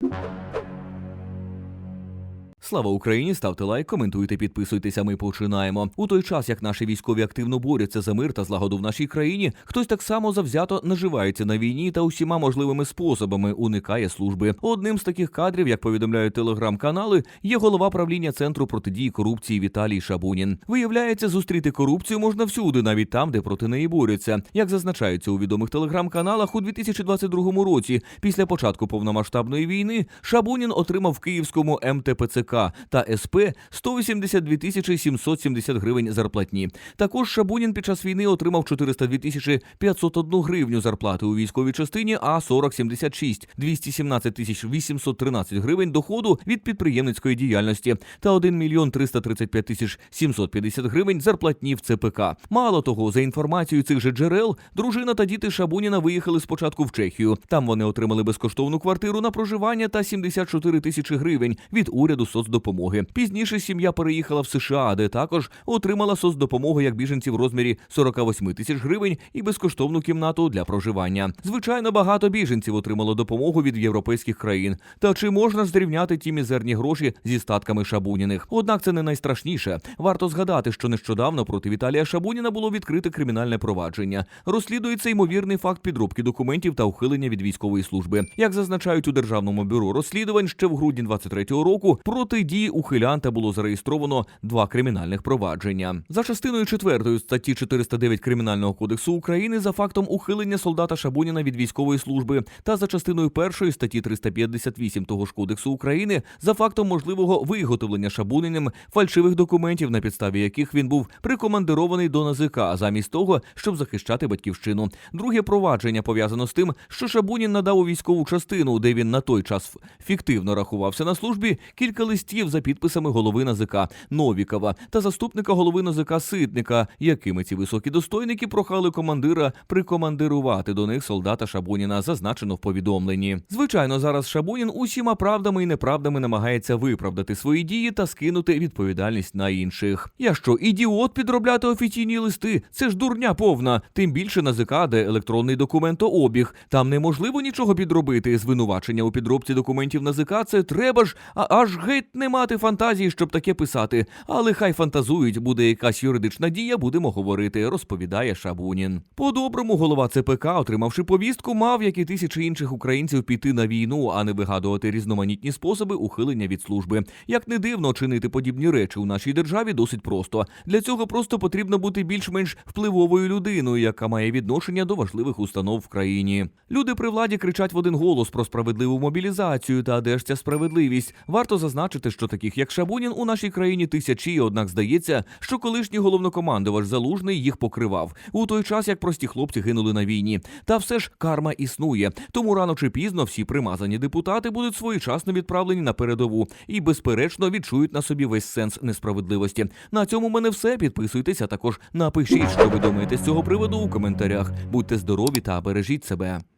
you Слава Україні! Ставте лайк, коментуйте, підписуйтеся. Ми починаємо. У той час, як наші військові активно борються за мир та злагоду в нашій країні, хтось так само завзято наживається на війні та усіма можливими способами уникає служби. Одним з таких кадрів, як повідомляють телеграм-канали, є голова правління центру протидії корупції Віталій Шабунін. Виявляється, зустріти корупцію можна всюди, навіть там, де проти неї борються. Як зазначається у відомих телеграм-каналах, у 2022 році, після початку повномасштабної війни, Шабунін отримав в Київському МТПЦК та СП 182 тисячі 770 гривень зарплатні. Також Шабунін під час війни отримав 402 тисячі 501 гривню зарплати у військовій частині, а 4076 217 тисяч 813 гривень доходу від підприємницької діяльності та 1 мільйон 335 тисяч 750 гривень зарплатні в ЦПК. Мало того, за інформацією цих же джерел, дружина та діти Шабуніна виїхали спочатку в Чехію. Там вони отримали безкоштовну квартиру на проживання та 74 тисячі гривень від уряду соцдопомоги. Пізніше сім'я переїхала в США, де також отримала соцдопомогу як біженці в розмірі 48 тисяч гривень і безкоштовну кімнату для проживання. Звичайно, багато біженців отримало допомогу від європейських країн. Та чи можна зрівняти ті мізерні гроші зі статками Шабуніних? Однак це не найстрашніше. Варто згадати, що нещодавно проти Віталія Шабуніна було відкрите кримінальне провадження. Розслідується ймовірний факт підробки документів та ухилення від військової служби. Як зазначають у державному бюро розслідувань, ще в грудні 23-го року проти дії ухилянта було зареєстровано два кримінальних провадження. За частиною 4 статті 409 Кримінального кодексу України за фактом ухилення солдата Шабуніна від військової служби та за частиною 1 статті 358 того ж кодексу України за фактом можливого виготовлення Шабуніним фальшивих документів, на підставі яких він був прикомандирований до НАЗК, замість того, щоб захищати батьківщину. Друге провадження пов'язано з тим, що Шабунін надав у військову частину, де він на той час фіктивно рахувався на службі, кілька листів за підписами голови НАЗК Новікова та заступника голови НАЗК Ситника, якими ці високі достойники прохали командира прикомандирувати до них солдата Шабуніна, зазначено в повідомленні. Звичайно, зараз Шабунін усіма правдами і неправдами намагається виправдати свої дії та скинути відповідальність на інших. Я що, ідіот підробляти офіційні листи? Це ж дурня повна. Тим більше НАЗК, де електронний документообіг. Там неможливо нічого підробити. Звинувачення у підробці документів НАЗК це треба ж, а аж геть не мати фантазії, щоб таке писати. Але хай фантазують, буде якась юридична дія, будемо говорити, розповідає Шабунін. По-доброму, голова ЦПК, отримавши повістку, мав, як і тисячі інших українців, піти на війну, а не вигадувати різноманітні способи ухилення від служби. Як не дивно, чинити подібні речі у нашій державі досить просто. Для цього просто потрібно бути більш-менш впливовою людиною, яка має відношення до важливих установ в країні. Люди при владі кричать в один голос про справедливу мобілізацію. Та де ж ця справедливість? Варто зазначити, що таких як Шабунін у нашій країні тисячі, однак здається, що колишній головнокомандувач залужний їх покривав у той час, як прості хлопці гинули на війні. Та все ж карма існує. Тому рано чи пізно всі примазані депутати будуть своєчасно відправлені на передову і, безперечно, відчують на собі весь сенс несправедливості. На цьому мене все. Підписуйтесь, а також напишіть, що ви думаєте з цього приводу у коментарях. Будьте здорові та бережіть себе.